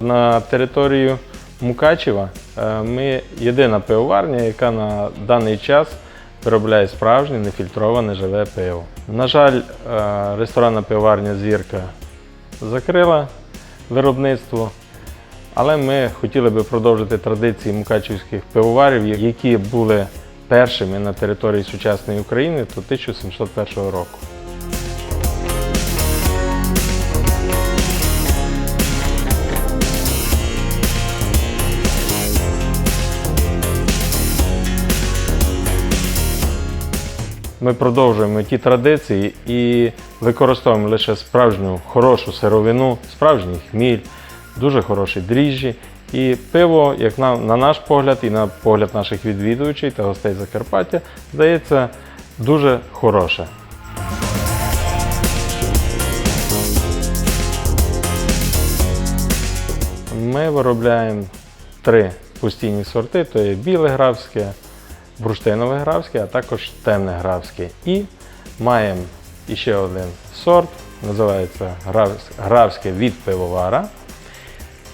На територію Мукачева е, ми єдина пивоварня, яка на даний час виробляє справжнє нефільтроване живе пиво. На жаль, е, ресторанна пивоварня Зірка закрила виробництво, але ми хотіли би продовжити традиції мукачівських пивоварів, які були першими на території сучасної України до 1701 року. Ми продовжуємо ті традиції і використовуємо лише справжню хорошу сировину, справжній хміль, дуже хороші дріжджі. І пиво, як на, на наш погляд, і на погляд наших відвідувачів та гостей Закарпаття, здається дуже хороше. Ми виробляємо три постійні сорти: то є біле графське, бурштинове графське, а також темне графське. І маємо іще один сорт, називається графське від пивовара.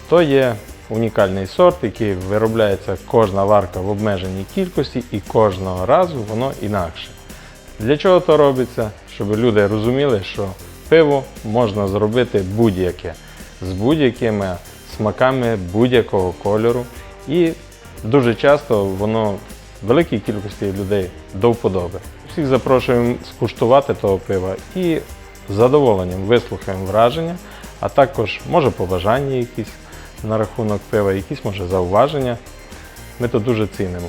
То є унікальний сорт, який виробляється кожна варка в обмеженій кількості і кожного разу воно інакше. Для чого то робиться? Щоб люди розуміли, що пиво можна зробити будь-яке з будь-якими смаками будь-якого кольору. І дуже часто воно великій кількості людей до вподоби. Всіх запрошуємо скуштувати того пива і з задоволенням вислухаємо враження, а також, може, побажання якісь на рахунок пива, якісь, може, зауваження. Ми то дуже цінимо.